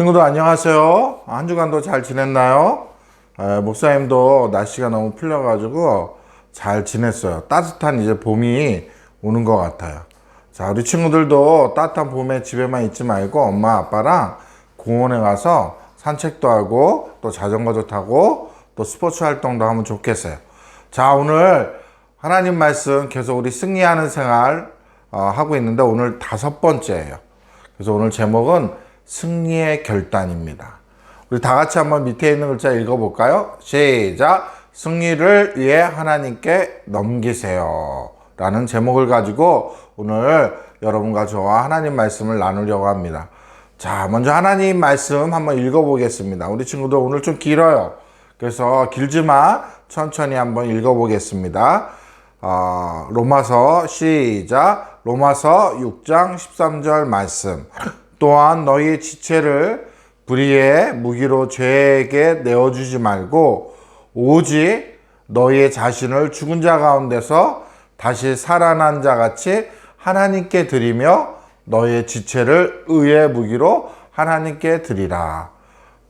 친구들 안녕하세요. 한 주간도 잘 지냈나요? 에, 목사님도 날씨가 너무 풀려가지고 잘 지냈어요. 따뜻한 이제 봄이 오는 것 같아요. 자, 우리 친구들도 따뜻한 봄에 집에만 있지 말고 엄마 아빠랑 공원에 가서 산책도 하고 또 자전거도 타고 또 스포츠 활동도 하면 좋겠어요. 자, 오늘 하나님 말씀 계속 우리 승리하는 생활 어, 하고 있는데 오늘 다섯 번째예요. 그래서 오늘 제목은 승리의 결단입니다. 우리 다 같이 한번 밑에 있는 글자 읽어볼까요? 시작. 승리를 위해 하나님께 넘기세요. 라는 제목을 가지고 오늘 여러분과 저와 하나님 말씀을 나누려고 합니다. 자, 먼저 하나님 말씀 한번 읽어보겠습니다. 우리 친구들 오늘 좀 길어요. 그래서 길지만 천천히 한번 읽어보겠습니다. 어, 로마서 시작. 로마서 6장 13절 말씀. 또한 너희 지체를 불의의 무기로 죄에게 내어주지 말고 오직 너희의 자신을 죽은 자 가운데서 다시 살아난 자 같이 하나님께 드리며 너희의 지체를 의의 무기로 하나님께 드리라.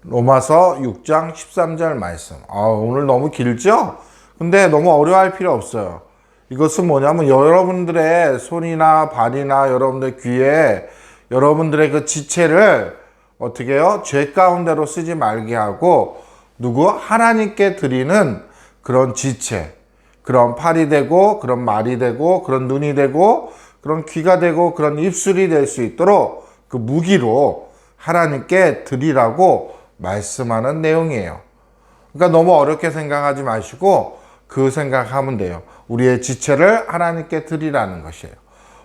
로마서 6장 13절 말씀. 아, 오늘 너무 길죠? 근데 너무 어려워할 필요 없어요. 이것은 뭐냐면 여러분들의 손이나 발이나 여러분들 귀에 여러분들의 그 지체를 어떻게 해요? 죄 가운데로 쓰지 말게 하고 누구 하나님께 드리는 그런 지체, 그런 팔이 되고 그런 말이 되고 그런 눈이 되고 그런 귀가 되고 그런 입술이 될 수 있도록 그 무기로 하나님께 드리라고 말씀하는 내용이에요. 그러니까 너무 어렵게 생각하지 마시고 그 생각하면 돼요. 우리의 지체를 하나님께 드리라는 것이에요.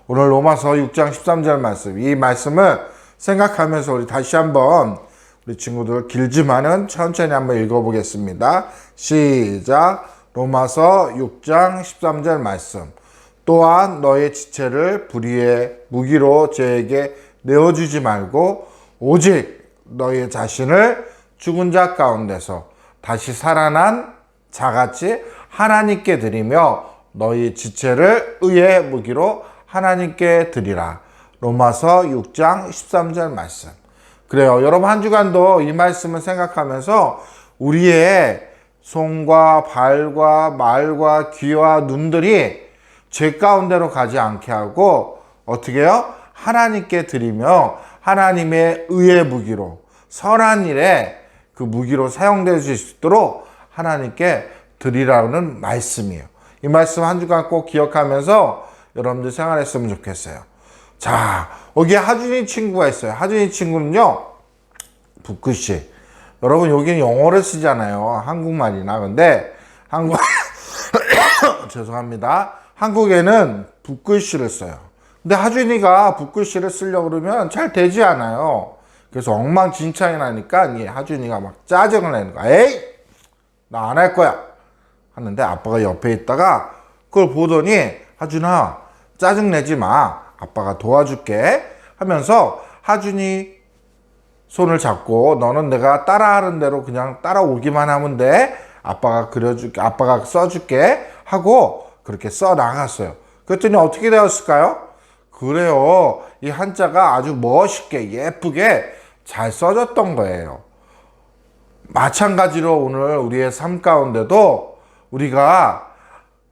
오늘 로마서 6장 13절 말씀, 이 말씀을 생각하면서 우리 다시 한번 우리 친구들 길지만은 천천히 한번 읽어보겠습니다. 시작. 로마서 6장 13절 말씀. 또한 너의 지체를 불의의 무기로 죄에게 내어주지 말고 오직 너의 자신을 죽은 자 가운데서 다시 살아난 자같이 하나님께 드리며 너희 지체를 의의 무기로 하나님께 드리라. 로마서 6장 13절 말씀. 그래요. 여러분 한 주간도 이 말씀을 생각하면서 우리의 손과 발과 말과 귀와 눈들이 죄 가운데로 가지 않게 하고 어떻게 해요? 하나님께 드리며 하나님의 의의 무기로 선한 일에 그 무기로 사용될 수 있도록 하나님께 드리라는 말씀이에요. 이 말씀 한 주간 꼭 기억하면서 여러분들 생활했으면 좋겠어요. 자, 여기 하준이 친구가 있어요. 하준이 친구는요, 북글씨. 여러분, 여기는 영어를 쓰잖아요. 한국말이나. 근데, 한국, 죄송합니다. 한국에는 북글씨를 써요. 근데 하준이가 북글씨를 쓰려고 그러면 잘 되지 않아요. 그래서 엉망진창이 나니까 이 하준이가 막 짜증을 내는 거야. 에이! 나 안 할 거야. 하는데 아빠가 옆에 있다가 그걸 보더니 하준아, 짜증내지 마. 아빠가 도와줄게. 하면서 하준이 손을 잡고 너는 내가 따라하는 대로 그냥 따라오기만 하면 돼. 아빠가 그려줄게. 아빠가 써줄게. 하고 그렇게 써 나갔어요. 그랬더니 어떻게 되었을까요? 그래요. 이 한자가 아주 멋있게 예쁘게 잘 써졌던 거예요. 마찬가지로 오늘 우리의 삶 가운데도 우리가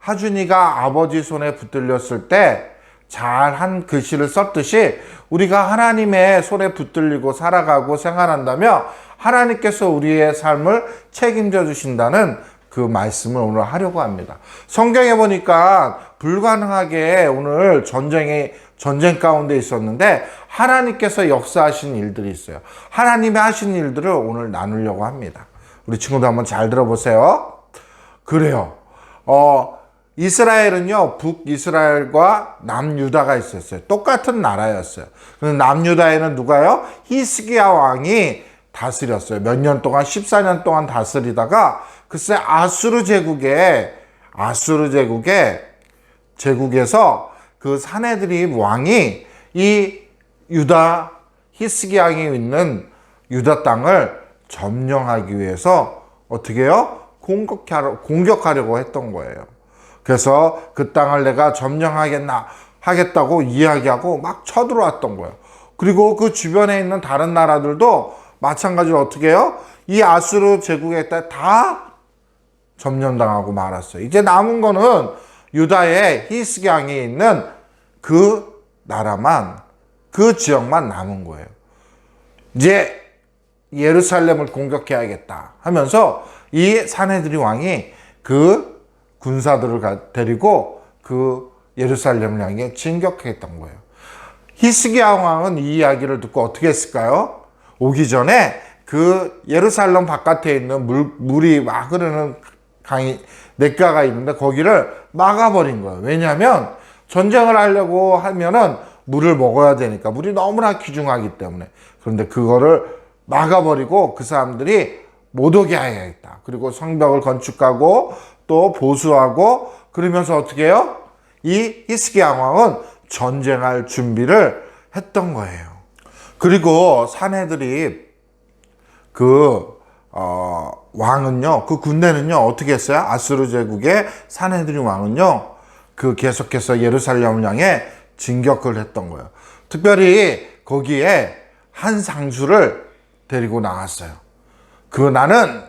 하준이가 아버지 손에 붙들렸을 때 잘한 글씨를 썼듯이 우리가 하나님의 손에 붙들리고 살아가고 생활한다면 하나님께서 우리의 삶을 책임져 주신다는 그 말씀을 오늘 하려고 합니다. 성경에 보니까 불가능하게 오늘 전쟁이 전쟁 가운데 있었는데 하나님께서 역사하신 일들이 있어요. 하나님이 하신 일들을 오늘 나누려고 합니다. 우리 친구들 한번 잘 들어보세요. 그래요. 어, 이스라엘은요, 북이스라엘과 남유다가 있었어요. 똑같은 나라였어요. 남유다에는 누가요? 히스기야 왕이 다스렸어요. 몇 년 동안, 14년 동안 다스리다가, 글쎄, 아수르 제국에, 아수르 제국에, 제국에서 그 사내들이 왕이 이 유다, 히스기야에 있는 유다 땅을 점령하기 위해서 어떻게 해요? 공격하려, 공격하려고 했던 거예요. 그래서 그 땅을 내가 점령하겠나 하겠다고 이야기하고 막 쳐들어왔던 거예요. 그리고 그 주변에 있는 다른 나라들도 마찬가지로 어떻게 해요? 이 아수르 제국에 다 점령당하고 말았어요. 이제 남은 거는 유다의 히스기양에 있는 그 나라만 그 지역만 남은 거예요. 이제 예루살렘을 공격해야겠다 하면서 이 사내들이 왕이 그 군사들을 가- 데리고 그 예루살렘을 향해 진격했던 거예요. 히스기야 왕은 이 이야기를 듣고 어떻게 했을까요? 오기 전에 그 예루살렘 바깥에 있는 물, 물이 막 흐르는 강이 냇가가 있는데 거기를 막아버린 거예요. 왜냐하면 전쟁을 하려고 하면은 물을 먹어야 되니까 물이 너무나 귀중하기 때문에 그런데 그거를 막아버리고 그 사람들이 못 오게 해야겠다. 그리고 성벽을 건축하고 또 보수하고 그러면서 어떻게 해요? 이 히스기야 왕은 전쟁할 준비를 했던 거예요. 그리고 사내들이 그 어, 왕은요, 그 군대는요 어떻게 했어요? 아수르 제국의 사내들이 왕은요, 그 계속해서 예루살렘을 향해 진격을 했던 거예요. 특별히 거기에 한 상수를 데리고 나갔어요. 그 나는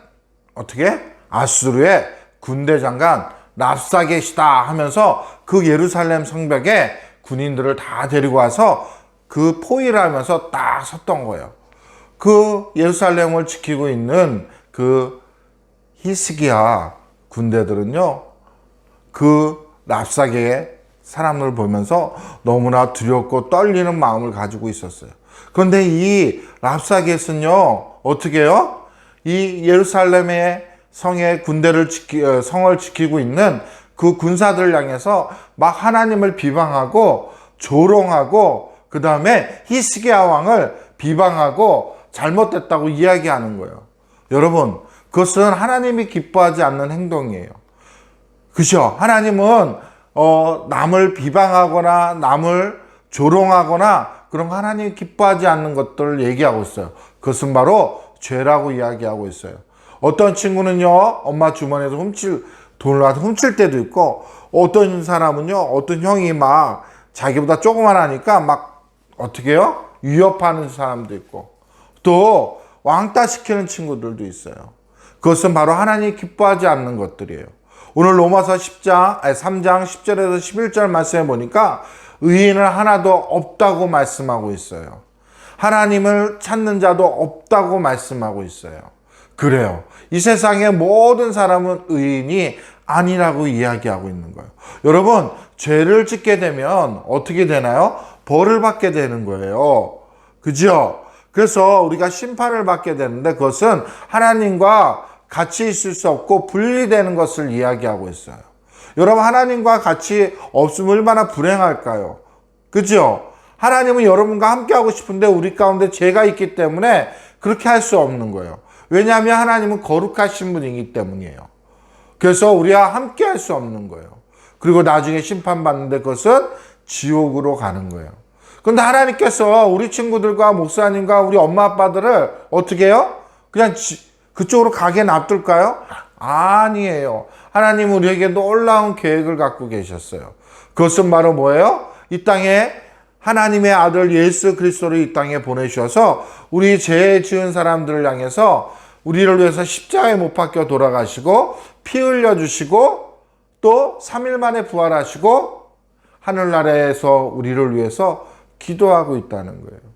어떻게 아수르의 군대 장관 랍사겟이다 하면서 그 예루살렘 성벽에 군인들을 다 데리고 와서 그 포위를 하면서 딱 섰던 거예요. 그 예루살렘을 지키고 있는 그 히스기야 군대들은요, 그 랍사게의 사람을 보면서 너무나 두렵고 떨리는 마음을 가지고 있었어요. 그런데 이 랍사겟은요, 어떻게 해요? 이 예루살렘의 성의 군대를 지키, 어, 성을 지키고 있는 그 군사들을 향해서 막 하나님을 비방하고 조롱하고 그 다음에 히스기야 왕을 비방하고 잘못됐다고 이야기하는 거예요. 여러분, 그것은 하나님이 기뻐하지 않는 행동이에요. 그죠? 하나님은 어, 남을 비방하거나 남을 조롱하거나 그런 거 하나님이 기뻐하지 않는 것들을 얘기하고 있어요. 그것은 바로 죄라고 이야기하고 있어요. 어떤 친구는요, 엄마 주머니에서 훔칠, 돈을 와서 훔칠 때도 있고, 어떤 사람은요, 어떤 형이 막 자기보다 조그만하니까 막 어떻게 해요? 위협하는 사람도 있고, 또 왕따 시키는 친구들도 있어요. 그것은 바로 하나님이 기뻐하지 않는 것들이에요. 오늘 로마서 10장, 아니 3장 10절에서 11절 말씀해 보니까 의인은 하나도 없다고 말씀하고 있어요. 하나님을 찾는 자도 없다고 말씀하고 있어요. 그래요. 이 세상의 모든 사람은 의인이 아니라고 이야기하고 있는 거예요. 여러분, 죄를 짓게 되면 어떻게 되나요? 벌을 받게 되는 거예요. 그죠? 그래서 우리가 심판을 받게 되는데 그것은 하나님과 같이 있을 수 없고 분리되는 것을 이야기하고 있어요. 여러분, 하나님과 같이 없으면 얼마나 불행할까요? 그죠? 하나님은 여러분과 함께하고 싶은데 우리 가운데 죄가 있기 때문에 그렇게 할 수 없는 거예요. 왜냐하면 하나님은 거룩하신 분이기 때문이에요. 그래서 우리와 함께 할 수 없는 거예요. 그리고 나중에 심판받는데 그것은 지옥으로 가는 거예요. 그런데 하나님께서 우리 친구들과 목사님과 우리 엄마 아빠들을 어떻게 해요? 그냥 지, 그쪽으로 가게 놔둘까요? 아니에요. 하나님 우리에게 놀라운 계획을 갖고 계셨어요. 그것은 바로 뭐예요? 이 땅에 하나님의 아들 예수 그리스도를 이 땅에 보내주셔서 우리 죄 지은 사람들을 향해서 우리를 위해서 십자가에 못 박혀 돌아가시고 피 흘려 주시고 또 3일 만에 부활하시고 하늘나라에서 우리를 위해서 기도하고 있다는 거예요.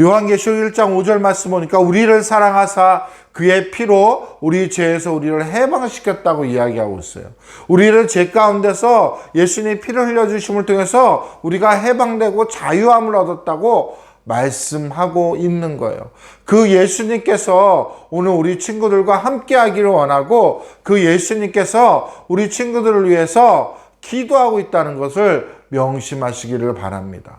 요한계시록 1장 5절 말씀 보니까 우리를 사랑하사 그의 피로 우리 죄에서 우리를 해방시켰다고 이야기하고 있어요. 우리를 죄 가운데서 예수님의 피를 흘려주심을 통해서 우리가 해방되고 자유함을 얻었다고 말씀하고 있는 거예요. 그 예수님께서 오늘 우리 친구들과 함께 하기를 원하고 그 예수님께서 우리 친구들을 위해서 기도하고 있다는 것을 명심하시기를 바랍니다.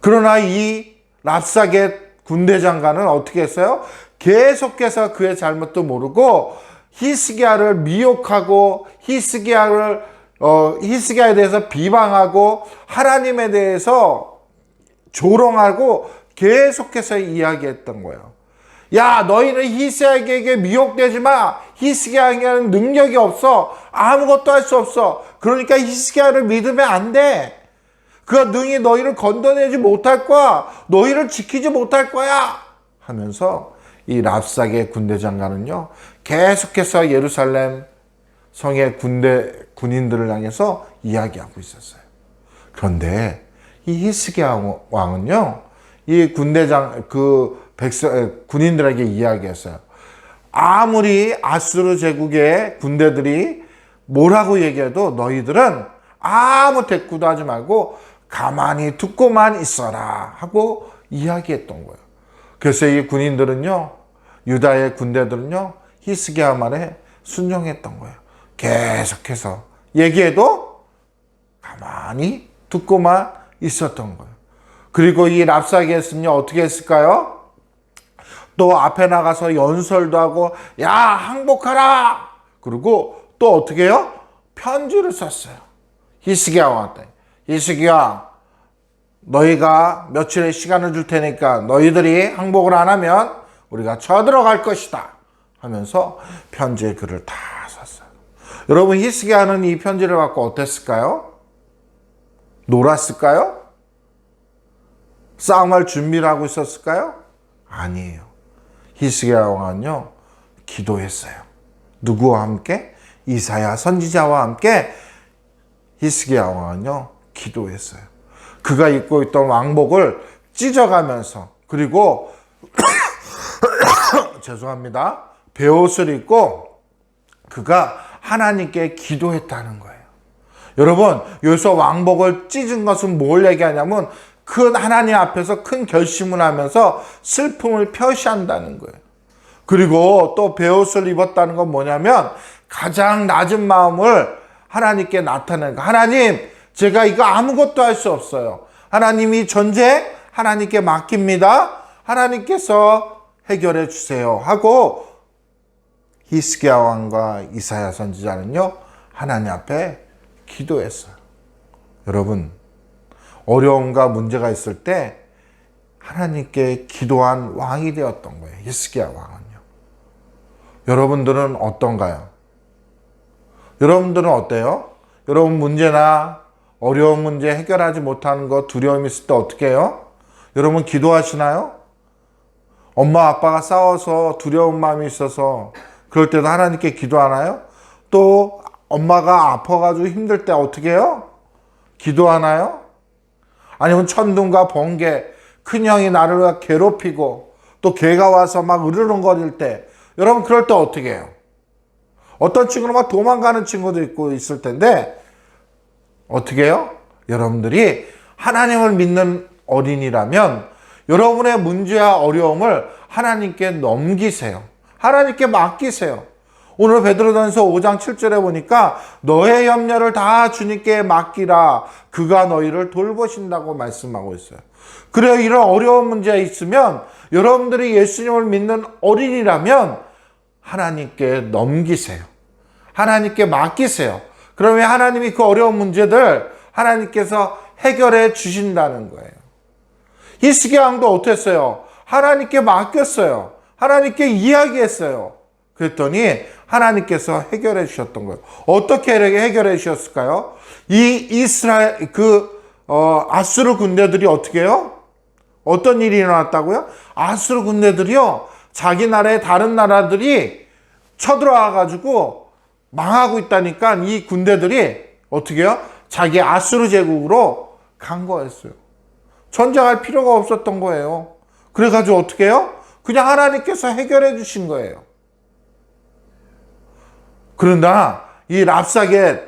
그러나 이 랍사겟 군대 장관은 어떻게 했어요? 계속해서 그의 잘못도 모르고 히스기야를 미혹하고 히스기야를 어, 히스기야에 대해서 비방하고 하나님에 대해서 조롱하고 계속해서 이야기했던 거예요. 야, 너희는 히스기야에게 미혹되지 마. 히스기야에게는 능력이 없어. 아무것도 할 수 없어. 그러니까 히스기야를 믿으면 안 돼. 그가 능히 너희를 건져내지 못할 거야. 너희를 지키지 못할 거야. 하면서 이 랍삭의 군대 장관은요. 계속해서 예루살렘 성의 군대 군인들을 향해서 이야기하고 있었어요. 그런데 이 히스기야 왕은요. 이 군대장 그 백성 군인들에게 이야기했어요. 아무리 아수르 제국의 군대들이 뭐라고 얘기해도 너희들은 아무 대꾸도 하지 말고 가만히 듣고만 있어라 하고 이야기했던 거예요. 그래서 이 군인들은요, 유다의 군대들은요, 히스기야 말에 순종했던 거예요. 계속해서 얘기해도 가만히 듣고만 있었던 거예요. 그리고 이 랍사기에서는요, 어떻게 했을까요? 또 앞에 나가서 연설도 하고, 야, 항복하라! 그리고 또 어떻게 해요? 편지를 썼어요. 히스기야 왕한테. 히스기야, 너희가 며칠의 시간을 줄 테니까 너희들이 항복을 안 하면 우리가 쳐들어갈 것이다. 하면서 편지에 글을 다 썼어요. 여러분, 히스기야는 이 편지를 받고 어땠을까요? 놀았을까요? 싸움할 준비를 하고 있었을까요? 아니에요. 히스기야 왕은요, 기도했어요. 누구와 함께? 이사야 선지자와 함께 히스기야 왕은요, 기도했어요. 그가 입고 있던 왕복을 찢어가면서 그리고 죄송합니다. 베옷을 입고 그가 하나님께 기도했다는 거예요. 여러분, 여기서 왕복을 찢은 것은 뭘 얘기하냐면 큰 하나님 앞에서 큰 결심을 하면서 슬픔을 표시한다는 거예요. 그리고 또 베옷을 입었다는 건 뭐냐면 가장 낮은 마음을 하나님께 나타내는 거. 하나님, 제가 이거 아무것도 할 수 없어요. 하나님이 전쟁 하나님께 맡깁니다. 하나님께서 해결해 주세요. 하고 히스기야 왕과 이사야 선지자는요 하나님 앞에 기도했어요. 여러분 어려움과 문제가 있을 때 하나님께 기도한 왕이 되었던 거예요. 히스기야 왕은요. 여러분들은 어떤가요? 여러분들은 어때요? 여러분 문제나 어려운 문제 해결하지 못하는 거 두려움 있을 때 어떻게 해요? 여러분 기도하시나요? 엄마 아빠가 싸워서 두려운 마음이 있어서 그럴 때도 하나님께 기도하나요? 또 엄마가 아파가지고 힘들 때 어떻게 해요? 기도하나요? 아니면 천둥과 번개, 큰형이 나를 괴롭히고 또 개가 와서 막 으르렁거릴 때 여러분 그럴 때 어떻게 해요? 어떤 친구는 막 도망가는 친구도 있고 있을 텐데 어떻게 해요? 여러분들이 하나님을 믿는 어린이라면 여러분의 문제와 어려움을 하나님께 넘기세요. 하나님께 맡기세요. 오늘 베드로전서 5장 7절에 보니까 너의 염려를 다 주님께 맡기라. 그가 너희를 돌보신다고 말씀하고 있어요. 그래 이런 어려운 문제가 있으면 여러분들이 예수님을 믿는 어린이라면 하나님께 넘기세요. 하나님께 맡기세요. 그러면 하나님이 그 어려운 문제들 하나님께서 해결해 주신다는 거예요. 히스기야 왕도 어땠어요? 하나님께 맡겼어요. 하나님께 이야기했어요. 그랬더니 하나님께서 해결해 주셨던 거예요. 어떻게 해결해 주셨을까요? 이 이스라엘 그 어, 아수르 군대들이 어떻게 해요? 어떤 일이 일어났다고요? 아수르 군대들이요. 자기 나라의 다른 나라들이 쳐들어와 가지고 망하고 있다니까 이 군대들이 어떻게 해요? 자기 아수르 제국으로 간 거였어요. 전쟁할 필요가 없었던 거예요. 그래가지고 어떻게 해요? 그냥 하나님께서 해결해 주신 거예요. 그러나 이 랍사겟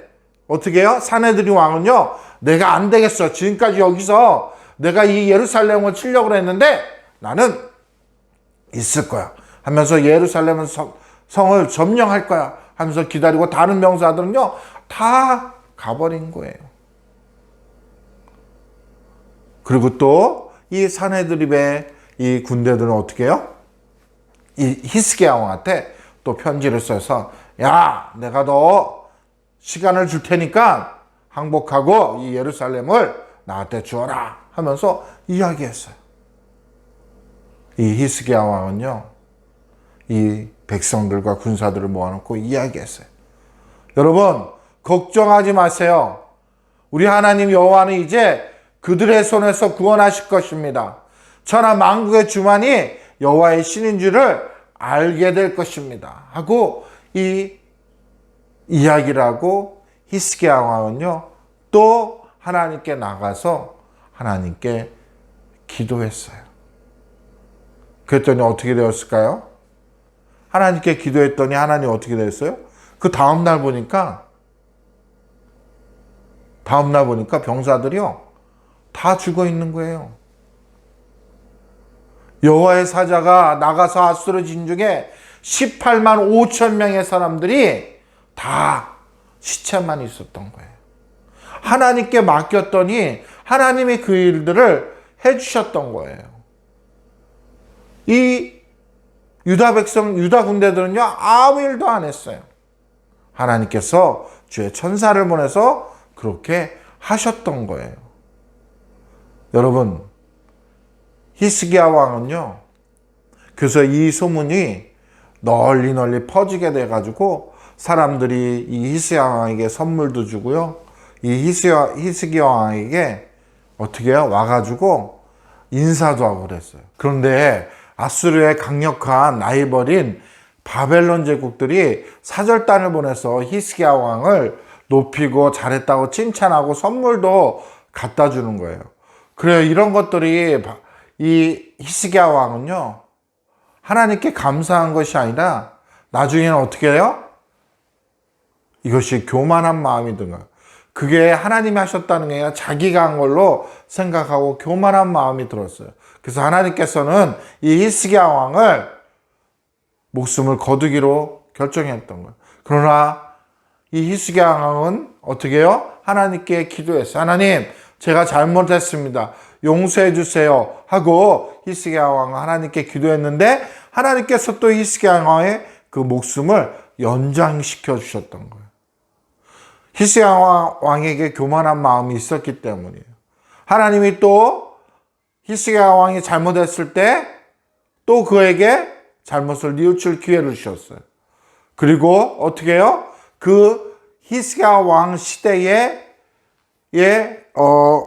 어떻게 해요? 사내들이 왕은요. 내가 안 되겠어. 지금까지 여기서 내가 이 예루살렘을 치려고 했는데 나는 있을 거야. 하면서 예루살렘 성을 점령할 거야. 하면서 기다리고 다른 명사들은요. 다 가버린 거예요. 그리고 또 이 사내드립의 이 군대들은 어떻게 해요? 이 히스기야 왕한테 또 편지를 써서 야 내가 너 시간을 줄 테니까 항복하고 이 예루살렘을 나한테 주어라 하면서 이야기했어요. 이 히스기야 왕은요. 이 백성들과 군사들을 모아놓고 이야기했어요. 여러분 걱정하지 마세요. 우리 하나님 여호와는 이제 그들의 손에서 구원하실 것입니다. 천하 만국의 주만이 여호와의 신인 줄을 알게 될 것입니다. 하고 이 이야기를 하고 히스기야 왕은요 또 하나님께 나가서 하나님께 기도했어요. 그랬더니 어떻게 되었을까요? 하나님께 기도했더니 하나님 어떻게 됐어요? 그 다음 날 보니까 다음 날 보니까 병사들이요 다 죽어 있는 거예요. 여호와의 사자가 나가서 아수르 진중에 18만 5천 명의 사람들이 다 시체만 있었던 거예요. 하나님께 맡겼더니 하나님이 그 일들을 해주셨던 거예요. 이 유다 백성, 유다 군대들은요, 아무 일도 안 했어요. 하나님께서 주의 천사를 보내서 그렇게 하셨던 거예요. 여러분, 히스기야 왕은요, 그래서 이 소문이 널리 널리 퍼지게 돼가지고 사람들이 이 히스기야 왕에게 선물도 주고요, 이 히스기야, 왕에게 어떻게 해요? 와가지고 인사도 하고 그랬어요. 그런데 아수르의 강력한 라이벌인 바벨론 제국들이 사절단을 보내서 히스기야 왕을 높이고 잘했다고 칭찬하고 선물도 갖다 주는 거예요. 그래요. 이런 것들이 이 히스기야 왕은요. 하나님께 감사한 것이 아니라 나중에는 어떻게 해요? 이것이 교만한 마음이 든 거예요. 그게 하나님이 하셨다는 게 아니라 자기가 한 걸로 생각하고 교만한 마음이 들었어요. 그래서 하나님께서는 이 히스기야 왕을 목숨을 거두기로 결정했던 거예요. 그러나 이 히스기야 왕은 어떻게 해요? 하나님께 기도했어요. 하나님, 제가 잘못했습니다. 용서해 주세요. 하고 히스기야 왕은 하나님께 기도했는데 하나님께서 또 히스기야 왕의 그 목숨을 연장시켜 주셨던 거예요. 히스기야 왕에게 교만한 마음이 있었기 때문이에요. 하나님이 또 히스기야 왕이 잘못했을 때 또 그에게 잘못을 뉘우칠 기회를 주셨어요. 그리고 어떻게 해요? 그 히스기야 왕 시대에 예, 어,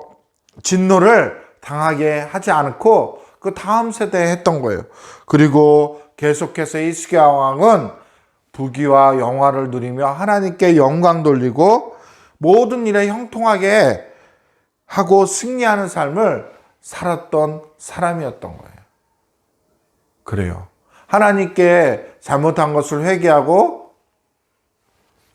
진노를 당하게 하지 않고 그 다음 세대에 했던 거예요. 그리고 계속해서 히스기야 왕은 부귀와 영화를 누리며 하나님께 영광 돌리고 모든 일에 형통하게 하고 승리하는 삶을 살았던 사람이었던 거예요. 그래요. 하나님께 잘못한 것을 회개하고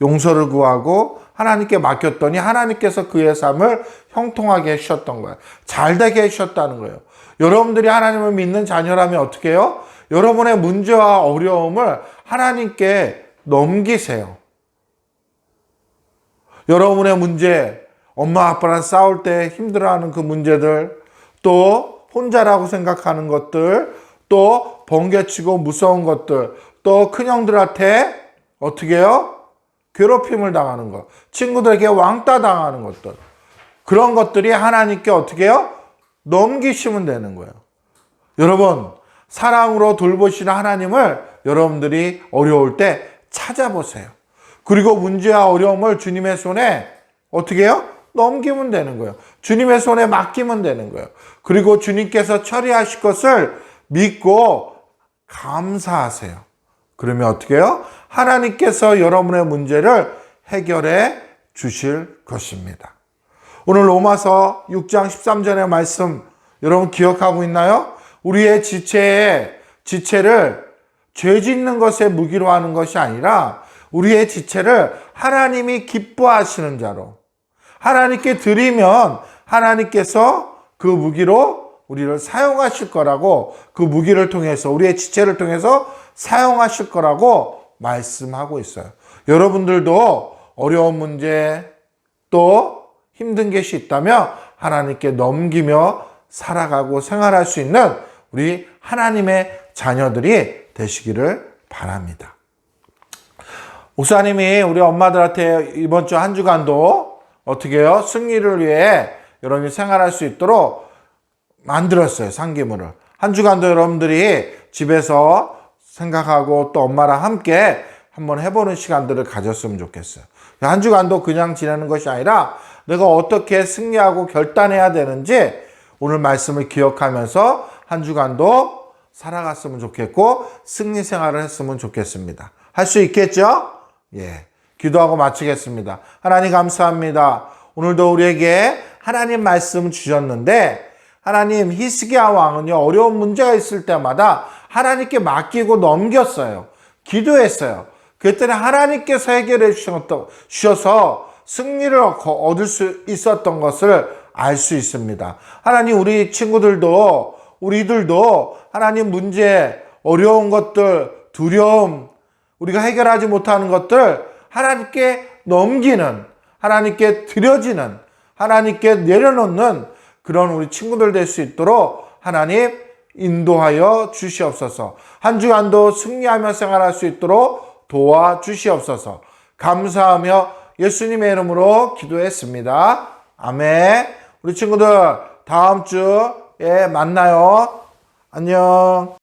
용서를 구하고 하나님께 맡겼더니 하나님께서 그의 삶을 형통하게 해주셨던 거예요. 잘 되게 해주셨다는 거예요. 여러분들이 하나님을 믿는 자녀라면 어떻게 해요? 여러분의 문제와 어려움을 하나님께 넘기세요. 여러분의 문제, 엄마 아빠랑 싸울 때 힘들어하는 그 문제들, 또 혼자라고 생각하는 것들, 또 번개치고 무서운 것들, 또 큰형들한테 어떻게 해요? 괴롭힘을 당하는 것, 친구들에게 왕따 당하는 것들. 그런 것들이 하나님께 어떻게 해요? 넘기시면 되는 거예요. 여러분, 사랑으로 돌보시는 하나님을 여러분들이 어려울 때 찾아보세요. 그리고 문제와 어려움을 주님의 손에 어떻게 해요? 넘기면 되는 거예요. 주님의 손에 맡기면 되는 거예요. 그리고 주님께서 처리하실 것을 믿고 감사하세요. 그러면 어떻게 해요? 하나님께서 여러분의 문제를 해결해 주실 것입니다. 오늘 로마서 6장 13절의 말씀 여러분 기억하고 있나요? 우리의 지체에 지체를 죄 짓는 것에 무기로 하는 것이 아니라 우리의 지체를 하나님이 기뻐하시는 자로 하나님께 드리면 하나님께서 그 무기로 우리를 사용하실 거라고 그 무기를 통해서 우리의 지체를 통해서 사용하실 거라고 말씀하고 있어요. 여러분들도 어려운 문제 또 힘든 것이 있다면 하나님께 넘기며 살아가고 생활할 수 있는 우리 하나님의 자녀들이 되시기를 바랍니다. 목사님이 우리 엄마들한테 이번 주 한 주간도 어떻게 해요? 승리를 위해 여러분이 생활할 수 있도록 만들었어요. 상기물을. 한 주간도 여러분들이 집에서 생각하고 또 엄마랑 함께 한번 해보는 시간들을 가졌으면 좋겠어요. 한 주간도 그냥 지내는 것이 아니라 내가 어떻게 승리하고 결단해야 되는지 오늘 말씀을 기억하면서 한 주간도 살아갔으면 좋겠고 승리 생활을 했으면 좋겠습니다. 할 수 있겠죠? 예. 기도하고 마치겠습니다. 하나님 감사합니다. 오늘도 우리에게 하나님 말씀 주셨는데 하나님 히스기야 왕은요 어려운 문제가 있을 때마다 하나님께 맡기고 넘겼어요. 기도했어요. 그랬더니 하나님께서 해결해 주셔서 승리를 얻을 수 있었던 것을 알 수 있습니다. 하나님 우리 친구들도 우리들도 하나님 문제 어려운 것들 두려움 우리가 해결하지 못하는 것들 하나님께 넘기는 하나님께 드려지는 하나님께 내려놓는 그런 우리 친구들 될 수 있도록 하나님 인도하여 주시옵소서. 한 주간도 승리하며 생활할 수 있도록 도와 주시옵소서. 감사하며 예수님의 이름으로 기도했습니다. 아멘. 우리 친구들 다음 주에 만나요. 안녕.